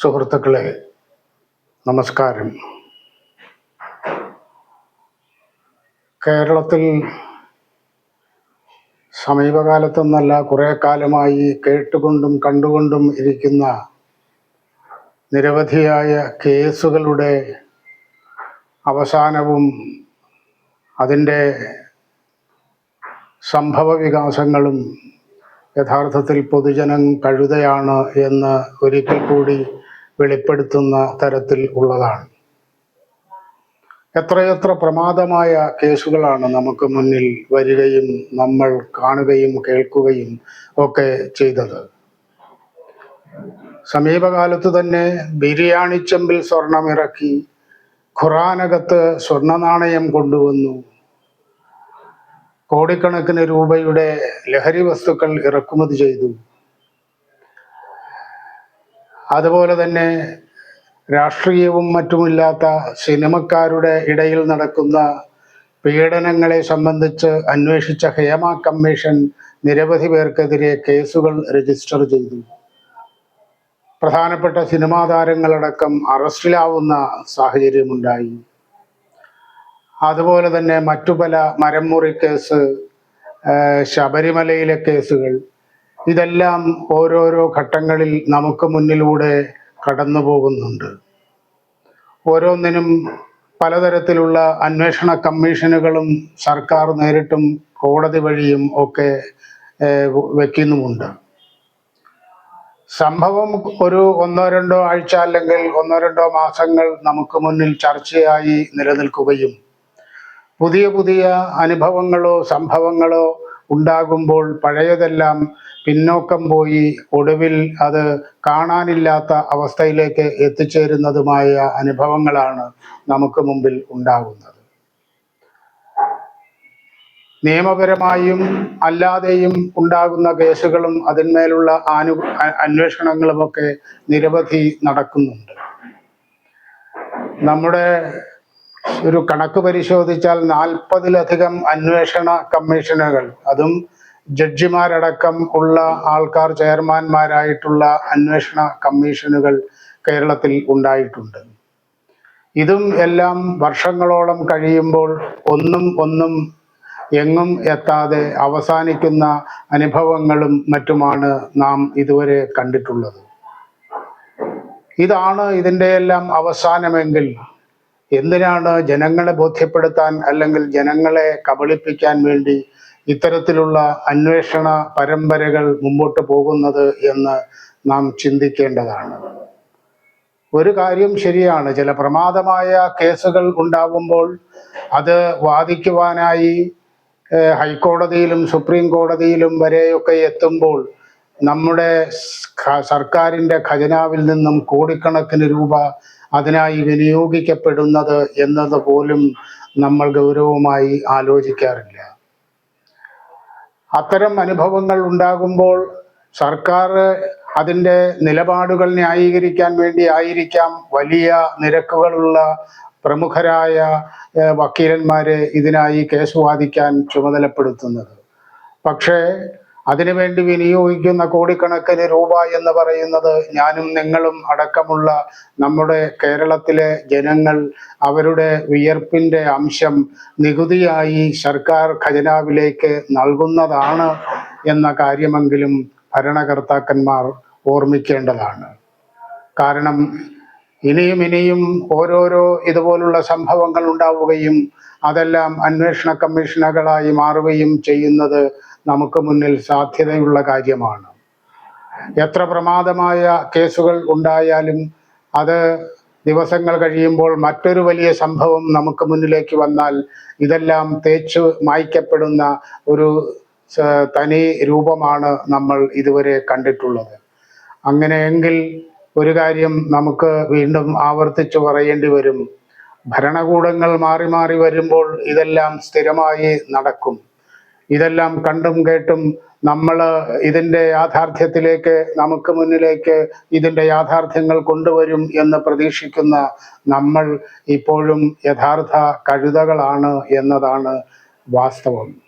സുഹൃത്തുക്കളെ നമസ്കാരം. കേരളത്തിൽ സമീപകാലത്തൊന്നല്ല കുറേ കാലമായി കേട്ടുകൊണ്ടും കണ്ടുകൊണ്ടും ഇരിക്കുന്ന നിരവധിയായ കേസുകളുടെ അവസാനവും അതിന്റെ സംഭവ വികാസങ്ങളും യഥാർത്ഥത്തിൽ പൊതുജനം കഴുതയാണ് എന്ന് ഒരിക്കൽ കൂടി വെളിപ്പെടുത്തുന്ന തരത്തിൽ ഉള്ളതാണ്. എത്രയെത്ര പ്രമാദമായ കേസുകളാണ് നമുക്ക് മുന്നിൽ വരികയും നമ്മൾ കാണുകയും കേൾക്കുകയും ഒക്കെ ചെയ്തത്. സമീപകാലത്ത് തന്നെ ബിരിയാണി ചെമ്പിൽ സ്വർണമിറക്കി ഖുറാനകത്ത് സ്വർണ നാണയം കൊണ്ടുവന്നു. കോടിക്കണക്കിന് രൂപയുടെ ലഹരി വസ്തുക്കൾ ഇറക്കുമതി ചെയ്തു. അതുപോലെ തന്നെ രാഷ്ട്രീയവും മറ്റുമില്ലാത്ത സിനിമക്കാരുടെ ഇടയിൽ നടക്കുന്ന പീഡനങ്ങളെ സംബന്ധിച്ച് അന്വേഷിച്ച ഹേമ കമ്മീഷൻ നിരവധി പേർക്കെതിരെ കേസുകൾ രജിസ്റ്റർ ചെയ്തു. പ്രധാനപ്പെട്ട സിനിമാ താരങ്ങളടക്കം അറസ്റ്റിലാവുന്ന സാഹചര്യമുണ്ടായി. അതുപോലെ തന്നെ മറ്റു പല മരംമുറി കേസ് ശബരിമലയിലെ കേസുകൾ ഇതെല്ലാം ഓരോരോ ഘട്ടങ്ങളിൽ നമുക്ക് മുന്നിലൂടെ കടന്നു പോകുന്നുണ്ട് ഓരോന്നിനും പലതരത്തിലുള്ള അന്വേഷണ കമ്മീഷനുകളും സർക്കാർ നേരിട്ടും കോടതി വഴിയും ഒക്കെ വയ്ക്കുന്നുമുണ്ട് സംഭവം ഒരു ഒന്നോ രണ്ടോ ആഴ്ച അല്ലെങ്കിൽ ഒന്നോ രണ്ടോ മാസങ്ങൾ നമുക്ക് മുന്നിൽ ചർച്ചയായി നിലനിൽക്കുകയും പുതിയ പുതിയ അനുഭവങ്ങളോ സംഭവങ്ങളോ ഉണ്ടാകുമ്പോൾ പഴയതെല്ലാം പിന്നോക്കം പോയി ഒടുവിൽ അത് കാണാനില്ലാത്ത അവസ്ഥയിലേക്ക് എത്തിച്ചേരുന്നതുമായ അനുഭവങ്ങളാണ് നമുക്ക് മുമ്പിൽ ഉണ്ടാകുന്നത്. നിയമപരമായും അല്ലാതെയും ഉണ്ടാകുന്ന കേസുകളും അതിന്മേലുള്ള ആനു അന്വേഷണങ്ങളുമൊക്കെ നിരവധി നടക്കുന്നുണ്ട്. നമ്മുടെ ഒരു കണക്ക് പരിശോധിച്ചാൽ നാൽപ്പതിലധികം അന്വേഷണ കമ്മീഷനുകൾ അതും ജഡ്ജിമാരടക്കം ഉള്ള ആൾക്കാർ ചെയർമാൻമാരായിട്ടുള്ള അന്വേഷണ കമ്മീഷനുകൾ കേരളത്തിൽ ഉണ്ടായിട്ടുണ്ട്. ഇതും എല്ലാം വർഷങ്ങളോളം കഴിയുമ്പോൾ ഒന്നും ഒന്നും എങ്ങും എത്താതെ അവസാനിക്കുന്ന അനുഭവങ്ങളും മറ്റുമാണ് നാം ഇതുവരെ കണ്ടിട്ടുള്ളത്. ഇതാണ് ഇതിന്റെ എല്ലാം അവസാനമെങ്കിൽ എന്തിനാണ് ജനങ്ങളെ ബോധ്യപ്പെടുത്താൻ അല്ലെങ്കിൽ ജനങ്ങളെ കബളിപ്പിക്കാൻ വേണ്ടി ഇത്തരത്തിലുള്ള അന്വേഷണ പരമ്പരകൾ മുമ്പോട്ട് പോകുന്നത് എന്ന് നാം ചിന്തിക്കേണ്ടതാണ്. ഒരു കാര്യം ശരിയാണ് ചില പ്രമാദമായ കേസുകൾ ഉണ്ടാവുമ്പോൾ അത് വാദിക്കുവാനായി ഹൈക്കോടതിയിലും സുപ്രീം കോടതിയിലും വരെയൊക്കെ എത്തുമ്പോൾ നമ്മുടെ സർക്കാരിന്റെ ഖജനാവിൽ നിന്നും കോടിക്കണക്കിന് രൂപ അതിനായി വിനിയോഗിക്കപ്പെടുന്നത് എന്നത് പോലും നമ്മൾ ഗൗരവമായി ആലോചിക്കാറില്ല. അത്തരം അനുഭവങ്ങൾ ഉണ്ടാകുമ്പോൾ സർക്കാർ അതിന്റെ നിലപാടുകൾ ന്യായീകരിക്കാൻ വേണ്ടി ആയിരിക്കാം. വലിയ നിരക്കുകളുള്ള പ്രമുഖരായ വക്കീലന്മാരെ ഇതിനായി കേസ് വാദിക്കാൻ ചുമതലപ്പെടുത്തുന്നത്. പക്ഷേ അതിനുവേണ്ടി വിനിയോഗിക്കുന്ന കോടിക്കണക്കിന് രൂപ എന്ന് പറയുന്നത് ഞാനും നിങ്ങളും അടക്കമുള്ള നമ്മുടെ കേരളത്തിലെ ജനങ്ങൾ അവരുടെ വിയർപ്പിന്റെ അംശം നികുതിയായി സർക്കാർ ഖജനാവിലേക്ക് നൽകുന്നതാണ് എന്ന കാര്യമെങ്കിലും ഭരണകർത്താക്കന്മാർ ഓർമ്മിക്കേണ്ടതാണ്. കാരണം ഇനിയും ഇനിയും ഓരോരോ ഇതുപോലുള്ള സംഭവങ്ങൾ ഉണ്ടാവുകയും അതെല്ലാം അന്വേഷണ കമ്മീഷനുകളായി മാറുകയും ചെയ്യുന്നത് നമുക്ക് മുന്നിൽ സാധ്യതയുള്ള കാര്യമാണ്. എത്ര പ്രമാദമായ കേസുകൾ ഉണ്ടായാലും അത് ദിവസങ്ങൾ കഴിയുമ്പോൾ മറ്റൊരു വലിയ സംഭവം നമുക്ക് മുന്നിലേക്ക് വന്നാൽ ഇതെല്ലാം തേച്ചു മായ്ക്കപ്പെടുന്ന ഒരു തനി രൂപമാണ് നമ്മൾ ഇതുവരെ കണ്ടിട്ടുള്ളത്. അങ്ങനെയെങ്കിൽ ഒരു കാര്യം നമുക്ക് വീണ്ടും ആവർത്തിച്ചു പറയേണ്ടി വരും. ഭരണകൂടങ്ങൾ മാറി മാറി വരുമ്പോൾ ഇതെല്ലാം സ്ഥിരമായി നടക്കും. ഇതെല്ലാം കണ്ടും കേട്ടും നമ്മൾ ഇതിന്റെ യാഥാർത്ഥ്യത്തിലേക്ക് നമുക്ക് മുന്നിലേക്ക് ഇതിന്റെ യാഥാർത്ഥ്യങ്ങൾ കൊണ്ടുവരും എന്ന് പ്രതീക്ഷിക്കുന്ന നമ്മൾ ഇപ്പോഴും യഥാർത്ഥ കഴുതകളാണ് എന്നതാണ് വാസ്തവം.